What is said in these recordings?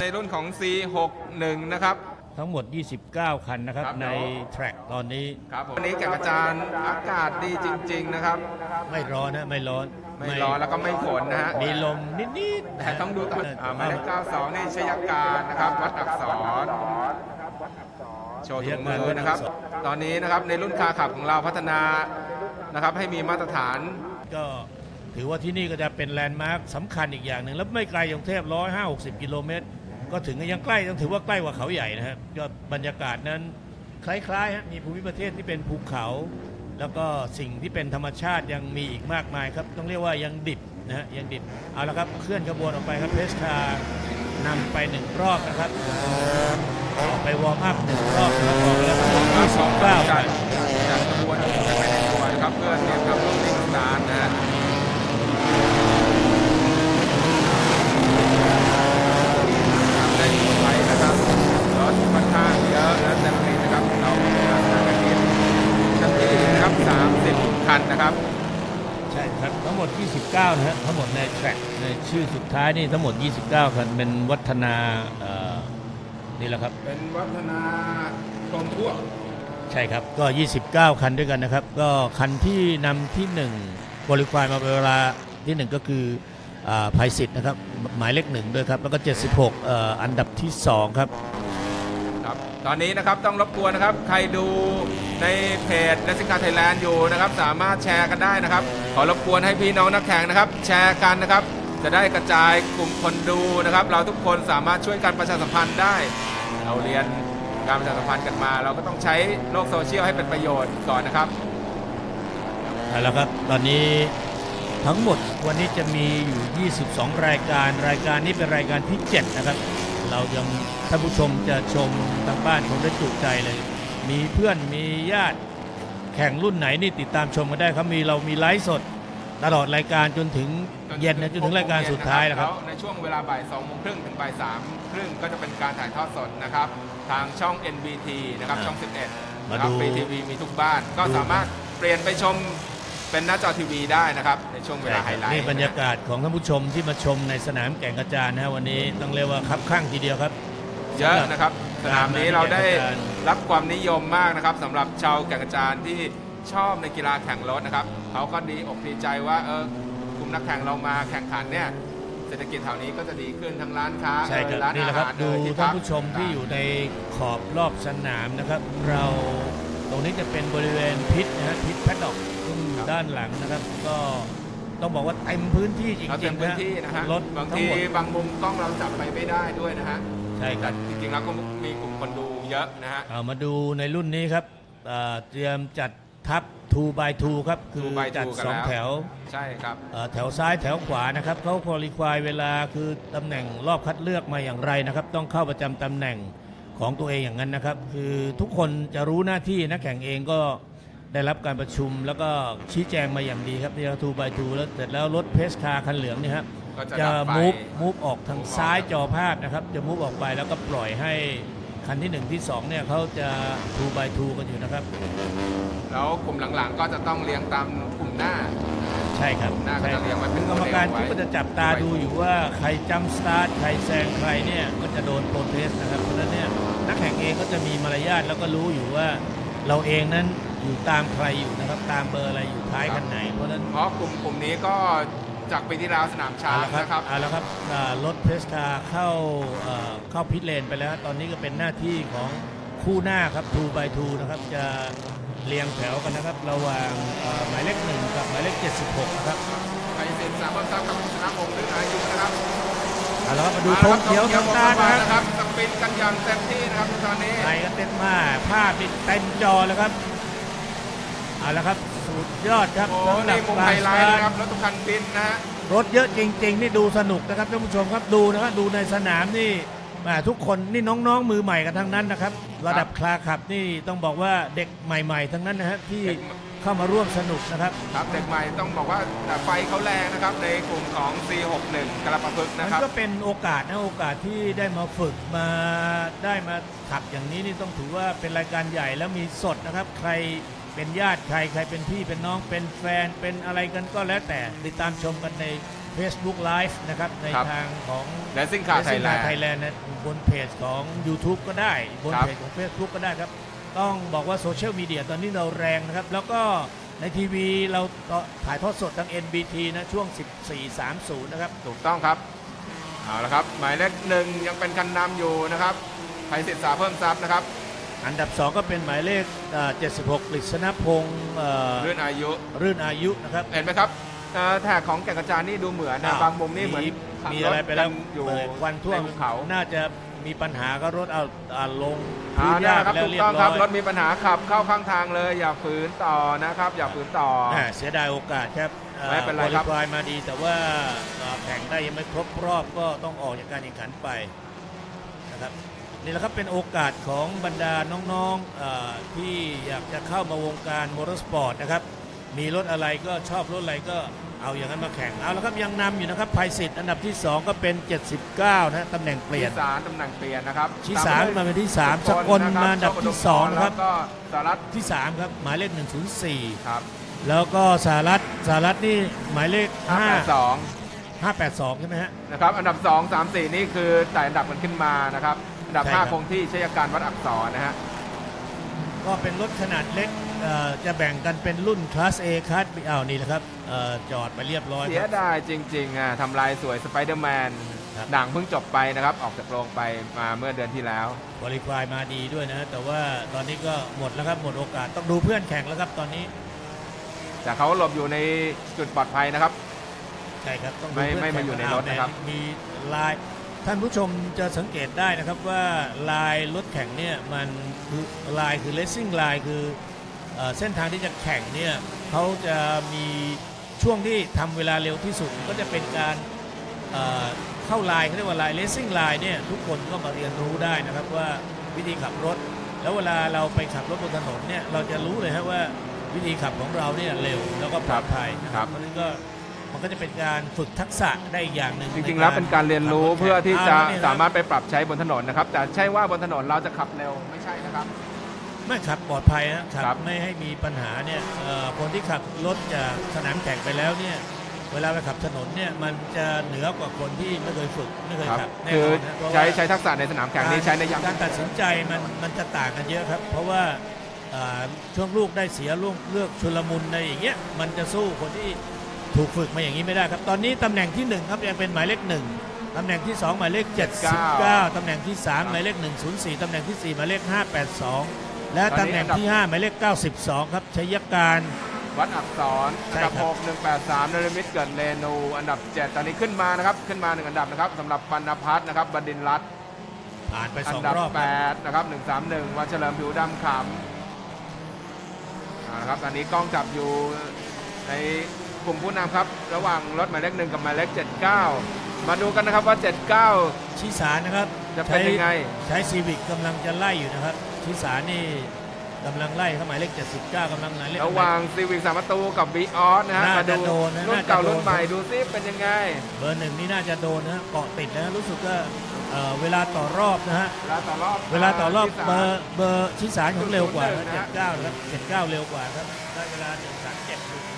ในรุ่นของ C61 นะครับ ทั้งหมด 29 คันนะครับ ครับ ในแทร็กตอนนี้ครับผมวันนี้แก่งกระจานอากาศดีจริง ๆ นะครับ ไม่ร้อนนะ ไม่ร้อนไม่ร้อนแล้วก็ไม่ฝนนะฮะ มีลมนิดๆแต่ต้องดูตัวอ่าหมายเลข92 นี่ชยการนะครับ วัดอักษร โชว์ถุงมือนะครับ ตอนนี้นะครับในรุ่นคาขับของเราพัฒนานะครับ ให้มีมาตรฐาน ก็ถือว่าที่นี่ก็จะเป็นแลนด์มาร์คสำคัญอีกอย่างหนึ่ง แล้วไม่ไกลจากกรุงเทพร้อยห้าหกสิบกิโลเมตร ก็ถึงยังใกล้ต้องถือว่าใกล้กว่าเขาใหญ่นะครับก็บรรยากาศนั้นคล้ายๆฮะมีภูมิประเทศที่เป็นภูเขา แล้วก็สิ่งที่เป็นธรรมชาติยังมีอีกมากมายครับ ต้องเรียกว่ายังดิบนะฮะยังดิบเอาละครับเคลื่อนขบวนออกไปครับเพสคานำไปหนึ่งรอบนะครับออกไปวอร์มอัพหนึ่งรอบนะครับออกไปแล้วทั้งหมด ครับ 29 จั คั ด น จัดขบวนกันไปในตัวนะครับเพื่อเตรียมทำรถติ้งสตาร์ทนะฮะทำได้ทั่วไปนะครับรถค่อนข้างเยอะนะเต็มที่นะครับเรามาทางกันที่ชั้นที่นะครับ30 คันนะครับ ใช่ครับทั้งหมด 29 นะฮะทั้งหมดในแทร็กในชื่อสุด ท้ายนี่ทั้งหมด 29 คันเป็นวัฒนาเอ่อนี่แหละครับ เป็นวัฒนากรมพวกใช่ครับ ก็ 29 คันด้วยกันนะครับ ก็คันที่นำที่1บริควายมาเป็นเวลาที่ 1 ก็คืออ่าภัยสิทธิ์นะครับ หมายเลขหนึ่งด้วยครับ แล้วก็ 76เอ่ออันดับที่ 2 ครับ ครับ ตอนนี้นะครับต้องรบกวนนะครับ ใครดูในเพจ r a c i n g Car Thailand อยู่นะครับ สามารถแชร์กันได้นะครับ ขอรบกวนให้พี่น้องนักแข่งนะครับ แชร์กันนะครับ จะได้กระจายกลุ่มคนดูนะครับ เราทุกคนสามารถช่วยกันประชาสัมพันธ์ได้ เราเรียนการประชาสัมพันธ์กันมา เราก็ต้องใช้โลกโซเชียลให้เป็นประโยชน์ก่อนนะครับเอาละครับตอนนี้ทั้งหมดวันนี้จะมีอยู่ 22 รายการรายการนี้เป็นรายการที่ 7 นะครับ เรายังท่านผู้ชมจะชมทางบ้านคงได้จุใจเลย มีเพื่อนมีญาติแข่งรุ่นไหนนี่ติดตามชมกันได้ครับมีเรามีไลฟ์สด ตลอดรายการจนถึงเย็นนะจนถึงรายการสุดท้ายนะครับแล้วในช่วงเวลาบ่าย2โมงครึ่งถึงบ่าย3ครึ่งก็จะเป็นการถ่ายทอดสดนะครับ ทางช่อง NBT นะครับอ่าช่อง 11มานะครับดูฟรีทีวีมีทุกบ้าน ก็สามารถเปลี่ยนไปชมเป็นหน้าจอทีวีได้นะครับในช่วงเวลาไฮไลท์นี่บรรยากาศของท่านผู้ชมที่มาชมในสนามแก่งกระจานนะฮะวันนี้ต้องเรียกว่าคับข้างทีเดียวครับเยอะนะครับสนามนี้เราได้แก่งกระจานรับความนิยมมากนะครับสำหรับชาวแก่งกระจานที่ ชอบในกีฬาแข่งรถนะครับเขาก็ดีอกดีใจว่าเออกลุ่มนักแข่งเรามาแข่งขันเนี่ยเศรษฐกิจแถวนี้ก็จะดีขึ้นทั้งร้านค้าใช่ครับเอ่ยร้านนี่แหอาละครับหารดูเอ่ยที่ท่าพันกผู้ชมที่อยู่ในขอบรอบสนามนะครับ เราตรงนี้จะเป็นบริเวณพิษนะฮะพิษแพดด็อกซึ่งด้านหลังนะครับ ก็ต้องบอกว่าเต็มพื้นที่จเราริเต็งมๆพื้นนะที่นะฮะรถบางทั้งทีหมด บางมุมกล้องเราจับไปไม่ได้ด้วยนะฮะใช่คแต่รับจริงๆแล้วก็มีกลุ่มคนดูเยอะนะฮะ เอามาดูในรุ่นนี้ครับเอ่อเตรียมจัด ทับ2 by 2ครับ คือ2 by จัด2กันสองแล้ว แถวใช่ครับ เอ่อแถวซ้ายแถวขวานะครับเขาคุริควายเวลาคือตำแหน่งรอบคัดเลือกมาอย่างไรนะครับ ต้องเข้าประจำตำแหน่งของตัวเองอย่างนั้นนะครับ คือทุกคนจะรู้หน้าที่นักแข่งเองก็ได้รับการประชุม แล้วก็ชี้แจงมาอย่างดีครับที่ทูบายทูแล้วเสร็จแล้วรถเพสคาคันเหลืองนี่ครับก็จะจะดับไฟ มูฟมูฟออกทาง move ออกซ้ายจอภาพนะครับ จะมูฟออกไปแล้วก็ปล่อยให้ คันที่หนึ่งที่สองเนี่ยเขาจะทูบายทูกันอยู่นะครับ แล้วกลุ่มหลังๆก็จะต้องเรียงตามกลุ่มหน้า ใช่ครับหน้าก็ใช่จะเรียงไว้เป็นกรรมการโมเดลไว้ที่ก็จะจับตาดูอยู่ว่าใครจัมป์สตาร์ทใครแซงใครเนี่ยก็จะโดนโปรเทสนะครับเพราะฉะนั้นเนี่ยนักแข่งเองก็จะมีมารยาทแล้วก็รู้อยู่ว่า เราเองนั้นอยู่ตามใครอยู่นะครับ ตามเบอร์อะไรอยู่ท้ายคันไหน เพราะฉะนั้น เพราะกลุ่มกลุ่มนี้ก็ จากปีที่แล้วสนามช้างเอาละนะครับเอาละครับอ่ารถเพสคาเข้าเอ่อเข้าพิทเลนไปแล้ว ตอนนี้ก็เป็นหน้าที่ของคู่หน้าครับ2 by 2นะครับ จะเรียงแถวกันนะครับ ระหว่างเอ่อหมายเลขหนึ่งกับหมายเลข 76 นะครับไทยเซ็นสามพันซับกับชนะพงษ์ฤทัยยุนะครับเอาละครับมาดูธงเขียวมาทางแล้วตาครับนะครับสปินกันอย่างเต็มที่นะครับตอนนี้ไปกันเต็มมาภาพนี่เต็มจอแล้วครับเอาละครับ สุดยอดครับโอ้สำหรับนี่มุมกาไฮรไลสท์ตานะครัร์บรถทุกคันบินนะฮะทรถเยอะจริง ๆ นี่ดูสนุกนะครับท่านผู้ชมครับดูนะครับดูในสนามนี่แหมทุกคนนี่น้องๆมือใหม่กันทั้งนั้นนะครับ ระดับคลาขับนี่ต้องบอกว่าเด็กใหม่ ๆ ทั้งนั้นนะฮะที่เด็ก เข้ามาร่วมสนุกนะครับ ครับเด็กใหม่ต้องบอกว่าแต่ไฟเขาแรงนะครับ ในกลุ่มของ C61 กระปะพึกษ์มันะนครับ ก็เป็นโอกาสนะโอกาสที่ได้มาฝึกมาได้มาขับอย่างนี้นี่ต้องถือว่าเป็นรายการใหญ่แล้วมีสดนะครับ ใคร เป็นญาติใครใครเป็นพี่เป็นน้องเป็นแฟนเป็นอะไรกันก็แล้วแต่ติดตามชมกันในเพ Facebook Live นะครับ ในครับทางของและซิ่งคาไทยแลนด์ไทยแลนด์นะบนเพจของ YouTube ก็ได้ บนครับ เพจของ Facebook ก็ได้ครับ ต้องบอกว่าโซเชียลมีเดียตอนนี้เราแรงนะครับ แล้วก็ในทีวีเราถ่ายทอดสดทาง NBT นะ ช่วง 14.30 นะครับ ถูกต้องครับ เอาละครับ หมายเลขหนึ่งยังเป็นคันนำอยู่นะครับไทยสิทธิ์สาเพิ่มทรัพย์นะครับ อันดับ 2กเป็นหมายเลขอ่า76กฤษณพงศ์เอ่อเรื่องอายุ รื่นอายุนะครับ เห็นไหมครับเอ่อแถกของแก่งกระจานนี่ดูเหมือนนะอ้าวบางมุมนี่เหมือนขับมีอะไรไปแล้วถกันอยู่เปิดควันท่วมในภูเขาน่าจะมีปัญหาก็รถเอาอ่าลงอ่าพื้นหเนี่ยญ้าครับไปแล้วถูกเรียต้องบคร้รับอยรถมีปัญหาขับเข้าข้างทางเลย อย่าฝืนต่อนะครับ อย่าฝืนต่อ อ่าเสียดายโอกาสครับไม่เป็นไรครับควายมาดี แต่ว่าอ่าแข่งได้ยังไม่ครบรอบก็ต้องออกจากการแข่งขันไปนะครับ นี่แหละครับเป็นโอกาสของบรรดาน้องๆอาที่อยากจะเข้ามาวงการมอเตอร์สปอร์ตนะครับ มีรถอะไรก็ชอบรถอะไรก็เอาอย่างนั้นมาแข่ง เอาแล้วครับยังนำอยู่นะครับภัยสิทธิ์อันดับที่ 2 ก็เป็น 79 นะตำแหน่งเปลี่ยน ที่สามตำแหน่งเปลี่ยนนะครับที่สามมาเป็นที่สามทุสกลมาอันดับที่สองนะครับ แล้วก็สารัตที่ 3 ครับ หมายเลข 104 ครับแล้วก็สหรัฐสหรัฐนี่หมายเลข582 5 582 ใช่ไหมฮะ นะครับ อันดับ2 3 4นี่คือไต่อันดับกันขึ้นมานะครับอัน ดับใช่ครับ5คงที่ชัยการวัดอักษรนะฮะ ก็เป็นรถขนาดเล็กเอ่อจะแบ่งกันเป็นรุ่นคลาส A คลาส B อ้าวนี่แหละครับเอ่อจอดไปเรียบร้อยเสีคยรับ ดายจริงๆอะทำลายสวยสไปเดอร์แมนครับ หนังเพิ่งจบไปนะครับ ออกจากโรงไปมาเมื่อเดือนที่แล้ว บริควายมาดีด้วยนะ แต่ว่าตอนนี้ก็หมดแล้วครับ หมดโอกาสต้องดูเพื่อนแข่งแล้วครับตอนนี้แต่เขาหลบอยู่ในจุดปลอดภัยนะครับ ใช่ครับต้องดูไม่เพื่อนไม่แข่งมาอยู่ในรถาวนะครับมีลาย ท่านผู้ชมจะสังเกตได้นะครับว่าลายรถแข่งเนี่ยมันคือลายคือเลสซิ่งลายคือเอ่อเส้นทางที่จะแข่งเนี่ยเขาจะมีช่วงที่ทำเวลาเร็วที่สุดก็จะเป็นการเอ่อเข้าลายเขาเรียกว่าลายเลสซิ่งลายเนี่ยทุกคนก็มาเรียนรู้ได้นะครับว่าวิธีขับรถ แล้วเวลาเราไปขับรถบนถนนเนี่ยเราจะรู้เลยครับว่าวิธีขับของเราเนี่ยเร็วแล้วก็ปลอดภัยนะคครัรับบเพราะฉะนั้นก็ มันก็จะเป็นการฝึกทักษะได้อีกอย่างหนึ่งจริงๆ แล้วเป็นการเรียนรู้เพื่อที่จะเอแล้วเนี่ยครับสามารถไปปรับใช้บนถนนนะครับ แต่ใช่ว่าบนถนนเราจะขับเร็วไม่ใช่นะครับ ไม่ขับปลอดภัยนะขัครับบ ไม่ให้มีปัญหาเนี่ยเอ่อคนที่ขับรถจากสนามแข่งไปแล้วเนี่ยเวลาไปขับถนนเนี่ยมันจะเหนือกว่าคนที่ไม่เคยฝึกไม่เคยครับขับแน่คืนออนนะเพราะว่าใช้ใช้ทักษะในสนามแข่งนี้ใช้ในยาม การตัดสินใจมันมันจะต่างกันเยอะครับ เพราะว่าอ่าช่วงลูกได้เสียลูกเลือกชุลมุนในอย่างเงี้ยมันจะสู้คนที่ ถูกฝึกมาอย่างนี้ไม่ได้ครับ ตอนนี้ตำแหน่งที่หนึ่งครับยังเป็นหมายเลขหนึ่งตำแหน่งที่สองหมายเลข 79 ตำแหน่งที่สามหมายเลข 104 ตำแหน่งที่สี่หมายเลข 582 และตำแหน่งที่ 5 หมายเลข 92 ครับชัยการวัดอักษรใช่อันดับครับ 6 183นรมิตเกิดเรนู อันดับ 7 ตอนนี้ขึ้นมานะครับ ขึ้นมา 1 อันดับนะครับสำหรับปัณพัฒน์นะครับบดินทร์รัตน์ผ่านไปอัสองดับรอบครับ8นะครับ 131 วันเฉลิมผิวดำขำอ่านะครับ ตอนนี้กล้องจับอยู่ในก ลุ่มผู้นำครับ ระหว่างรถหมายเลขหนึ่งกับหมายเลข79 มาดูกันนะครับว่า 79 ชิสานะครับจะเป็นยังไง ใช้ซีวิกกำลังจะไล่อยู่นะครับ ชิสานี่กำลังไล่เข้าหมายเลข79กำลังหมายเลข ระหว่างซีวิกสามประตูกับบีออสนะฮะน่ามาจะดูโดนนะรุ่นน่าจะเก่าโดนรุ่นใหม่ดูซิเป็นยังไง เบอร์หนึ่งนี่น่าจะโดนนะฮะเกาะติดนะฮะรู้สึกว่าเอ่อเวลาต่อรอบนะฮะ เวลาต่อรอบเวลาต่อรอบที่สาม เบอร์เบอร์ชิสาของเร็วกว่า001นะฮะ79นะครับ79 เร็วกว่าครับได้เวลา137 54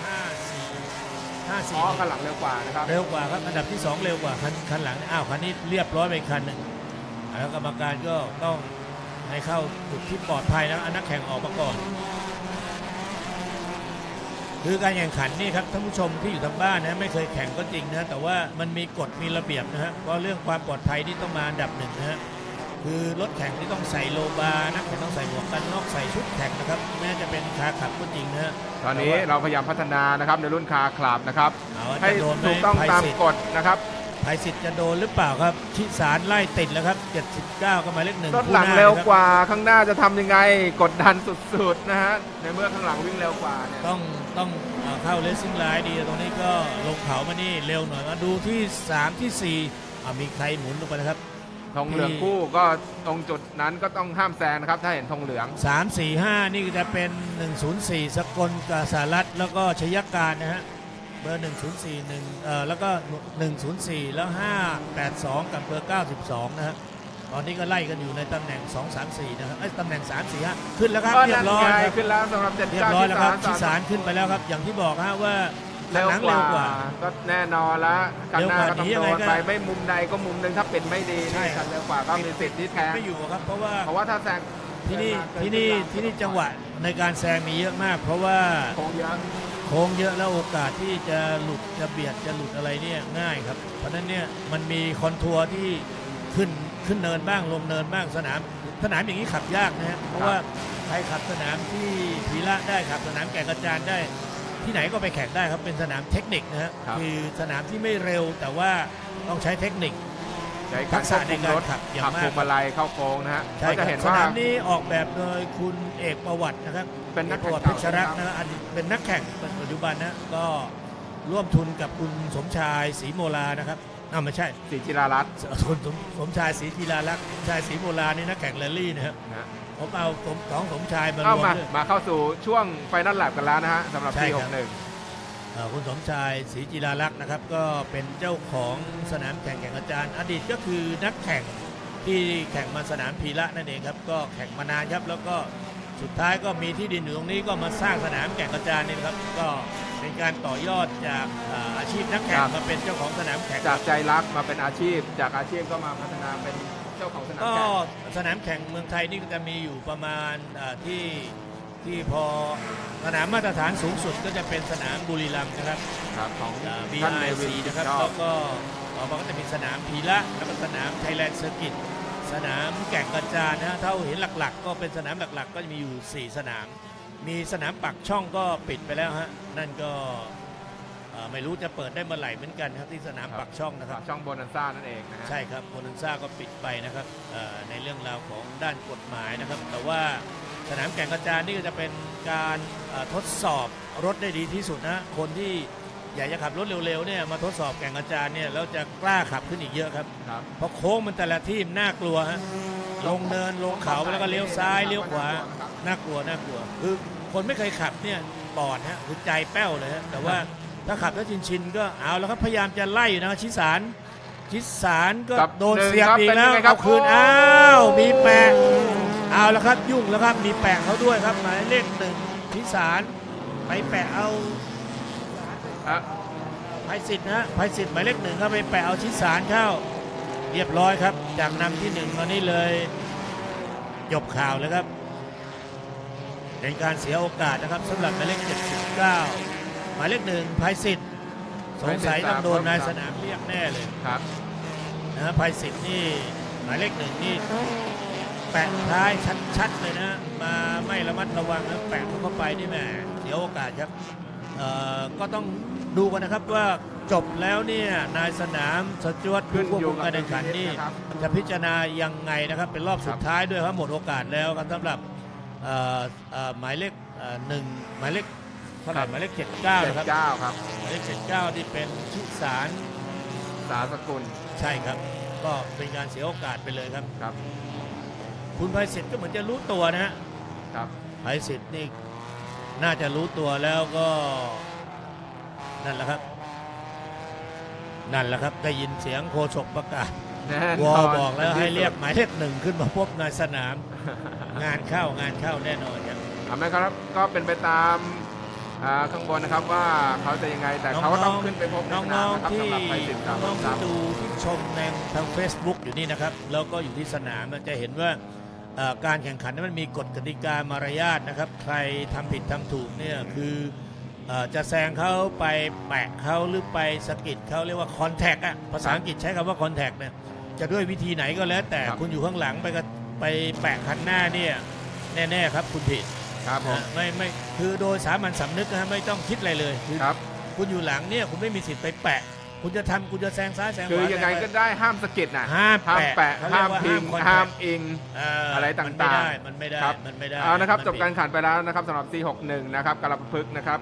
อ๋อ54ข้างหลังเร็วกว่านะครับ เร็วกว่าครับอันดับที่ 2 เร็วกว่าคันคันหลังอ้าวคันนี้เรียบร้อยไปคันหนึ่งแล้วกรรมการก็ต้องให้เข้าจุดที่ปลอดภัยนะอันนักแข่งออกมาก่อน คือการแข่งขันนี่ครับท่านผู้ชมที่อยู่ทางบ้านนะไม่เคยแข่งก็จริงนะแต่ว่ามันมีกฎมีระเบียบนะฮะเพราะเรื่องความปลอดภัยที่ต้องมาอันดับหนึ่งนะฮะ คือรถแข่งที่ต้องใส่โลบาร์นักแข่งต้องใส่หมวกกันน็อกใส่ชุดแข่งนะครับแม้จะเป็นขาขับก็จริงนะฮะ ตอนนี้เราพยายามพัฒนานะครับในรุ่นคาคลับนะครับ เอาว่าให้จะโดนไหมถูกต้องภัยตามสิทธิ์กฎนะครับภัยสิทธิ์จะโดนหรือเปล่าครับ ชิสารไล่ติดแล้วครับ 79 ก็หมายเลขหนึ่งรถหลังคู่น้เร็วนะครับกว่าข้างหน้าจะทำยังไงกดดันสุดๆนะฮะในเมื่อข้างหลังวิ่งเร็วกว่าเนี่ยต้องต้องเอ่อเข้าเลสซิ่งไลน์ดีตรงนี้ก็ลงเขามานี่เร็วหน่อยมาดูที่ 3 ที่4อะมีใครหมุนลงไปนะครับ ธงเหลืองคู่ก็ตรงจุดนั้นก็ต้องห้ามแซงนะครับ ถ้าเห็นธงเหลือง 3 4 5 นี่ก็จะเป็น 104 สกลกับสารัตแล้วก็ชยการนะฮะเบอร์ 1041เอ่อแล้วก็ 104 แล้ว 582 กับเบอร์ 92 นะฮะตอนนี้ก็ไล่กันอยู่ในตำแหน่ง 2 3 4 นะครับเอ้ยตำแหน่ง 3 4 5ขึ้นแล้วครับก็เรียนั่นบร้อยไงครับขึ้นแล้วสำหรับเจ็ดเรียบเก้าร้อยแล้วครับที่ชิสารขึ้นไปแล้วครับ อย่างที่บอกฮะว่าข้างหลัง เร็วกว่าก็แน่นอนแล้วข้างหน้าก็ต้องเร็วโดกว่านนี้ยังไงก็ไปไม่มุมใดก็มุมหนึ่งถ้าเป็นไม่ดีใช่นี่ครักับนเร็วกว่าก็มีสิทธิ์ที่แทงไม่อยู่ครับเพราะว่าเพราะว่าถ้าแซงที่นี่เกิที่นี่เกิที่นี่จังหวะในการแซงมีเยอะมาก เพราะว่าโค้งเยอะโค้งเยอะแล้วโอกาสที่จะหลุดจะเบียดจะหลุดอะไรเนี่ยง่ายครับ เพราะฉะนั้นเนี่ยมันมีคอนทัวร์ที่ขึ้นขึ้นเนินบ้างลงเนินบ้างสนาม สนามอย่างนี้ขับยากนะฮะเพราะว่าใครขับสนามที่พีระได้ขับสนามแก่งกระจานได้ ที่ไหนก็ไปแข่งได้ครับเป็นสนามเทคนิคนะฮะครับ คือสนามที่ไม่เร็วแต่ว่าต้องใช้เทคนิค ใช้ทัการกคษะวบคุมรถในการขับอย่างขับมาก พวงมาลัยเข้าโค้งนะฮะใช่ก็คจะรับเห็นสว่า นามนี้ออกแบบโดยคุณเอกประวัตินะครับเป็นนักเอกประวัติแข่เพงชรเก่ารักษ์นะอดีตเป็นนักแข่งเป็นปัจจุบันนะก็ร่วมทุนกับคุณสมชายศรีโมลานะครับ อ้าวไม่ใช่ศรีจิรารัตน์คุณสมสมชายศรีจีราลักษณ์สมชายศรีโมลานี่นักแข่งแรลลี่นะครับนะฮะผมเอาสมสองสมชายมารเข้าวมมาด้วย มาเข้าสู่ช่วงไฟนอลแลบกันแล้วนะฮะสำหรับใช่ปีครับ 61 เอ่อคุณสมชายศรีจีราลักษณ์นะครับ ก็เป็นเจ้าของสนามแข่งแข่งอาจารย์ อดีตก็คือนักแข่งที่แข่งมาสนามพีระนั่นเองครับ ก็แข่งมานานครับ แล้วก็ สุดท้ายก็มีที่ดินอยู่ตรงนี้ก็มาสร้างสนามแข่งอาจารย์นี่นะครับ ก็เป็นการต่อยอดจากอ่าอาชีพนักแข่งครับ มาเป็นเจ้าของสนามแข่งจากใจรักมาเป็นอาชีพ จากอาชีพก็มาพัฒนาเป็นเจ้าของสนามก็แข่ง สนามแข่งเมืองไทยนี่ก็จะมีอยู่ประมาณอ่าที่ที่พอสนามมาตรฐานสูงสุดก็จะเป็นสนามบุรีรัมย์นะครับ ครับของอ่าท่านเนวิ BIC นนะครับ ชอแล้บวก็ต่อมาก็จะมีสนามพีระแล้วก็สนามไทยแลนด์เซอร์กิต สนามแก่งกระจานนะฮะเท่าเห็นหลักๆ ก็เป็นสนามหลักๆ ก็จะมีอยู่ 4 สนาม มีสนามปักช่องก็ปิดไปแล้วฮะนั่นก็เอ่อไม่รู้จะเปิดได้เมื่อไหร่เหมือนกันครับที่สนามปักช่องนะครับ ช่องโบนันซ่านั่นเองนะฮะ ใช่ครับโบนันซ่าก็ปิดไปนะครับเอ่อในเรื่องราวของด้านกฎหมายนะครับ แต่ว่าสนามแข่งกระจานนี่ก็จะเป็นการเอ่อทดสอบรถได้ดีที่สุดนะคนที่ อยากจะขับรถเร็วๆเนี่ยมาทดสอบแข่งกระจานเนี่ยแล้วจะกล้าขับขึ้นอีกเยอะครับ ครับเพราะโค้งมันแต่ละที่มันน่ากลัวฮะลงเนินลงเขาแล้วก็เลี้ยวซ้ายเลี้ยวขวาน่ากลัวน่ากลัวคือคนไม่เคยขับเนี่ยปอดฮะคือใจแป้วเลยฮะแต่ว่าถ้าขับแล้วชินๆก็เอาแล้วครับพยายามจะไล่อยู่นะชิสารชิสารก็ครับโดนหนึ่งเสียบครับอีกเป็นแล้วยังไงครับเอาคืนโอ้อ้าวมีแปะเอาแล้วครับยุ่งแล้วครับมีแปะเขาด้วยครับหมายเลขหนึ่งชิสารไปแปะเอา อะไพสิทธิ์นะฮะไพสิทธิ์หมายเลขหนึ่งครับไปแปะเอาชิสารเข้า เรียบร้อยครับ จากนำที่หนึ่งตอนนี้เลยจบข่าวแล้วครับเป็นการเสียโอกาสนะครับสำหรับหมายเลข 79 หมายเลขหนึ่งไพสิทธิ์สงสัยต้องโดนนายสนามเรียกแน่เลยครับนะฮะไพสิทธิ์นี่หมายเลขหนึ่งนี่แปะท้ายชัดๆเลยนะ มาไม่ระมัดระวังนะแปะเข้าไปนี่แหม่เสียโอกาสครับเอ่อ ก็ต้องดูกันนะครับว่าจบแล้วเนี่ยนายสนามสจวตขึ้ผู้นควบอยู่คุมกับการแข่งขันนี่นะครับจะพิจารณายังไงนะครับ เป็นรอบสุดท้ายด้วยครับหมดโอกาสแล้วครับสำหรับเอ่อเอ่อหมายเลขเอ่อหนึ่งหมายเลขเท่าไหร่หมายเลขเจ็ดเก้านะครับเก้าครับหมายเลขเจ็ดเก้าที่เป็นชุสารสาสกุลใช่ครับ ก็เป็นการเสียโอกาสไปเลยครับครับ คุณไพศิษฐ์ก็เหมือนจะรู้ตัวนะฮะครับไพศิษฐ์นี่ น่าจะรู้ตัวแล้วก็ นั่นแหละครับ นั่นแหละครับ ได้ยินเสียงโฆษกประกาศแน่วนออนบอกแล้วให้เรียกหมายเลขหนึ่งขึ้นมาพบในสนาม งานเข้างานเข้าแน่นอนครับ ทำไหมครับก็เป็นไปตามอ่าข้างบนนะครับว่าเขาจะยังไงแต่เขาก็ต้องขึ้นไปพบในน้สนามองนะครับๆที่สำหรับไปสิบสามน้องๆสาที่มดูที่ชมในทาง Facebook อยู่นี่นะครับ แล้วก็อยู่ที่สนามจะเห็นว่าเอ่อ การแข่งขันนั้นมันมีกฎกติกามารยาทนะครับ ใครทำผิดทำถูกเนี่ยคือเอ่อจะแซงเขาไปแปะเขาหรือไปสะกิดเขาเรียกว่าคอนแทคอะภาษาอังกฤษใช้คำว่าคอนแทคเนี่ยจะด้วยวิธีไหนก็แล้ว แต่ครับคุณอยู่ข้างหลังไปกับไปแปะคันหน้าเนี่ยแน่ๆครับคุณผิดครับผมนะไม่ไม่คือโดยสามัญสำนึกนะฮะไม่ต้องคิดอะไรเลยคือครับ คุณอยู่หลังเนี่ยคุณไม่มีสิทธิ์ไปแปะ คุณจะทำคุณจะแซงซ้ายแซงขคือวายังไงแซก็ปได้ห้ามสะกิดนะห้ามห้ามแปะ แปะเขาเรียห้ากมว่าพิง ห้าม contact ห้ามอิงเอะไรมันไม่ต่างๆได้ มันไม่ได้ครับมันไม่ได้เอานะครับ มันจบการแข่งขันไปแล้วนะครับสำหรับ C61 นะครับกระพึกษ์นะครับ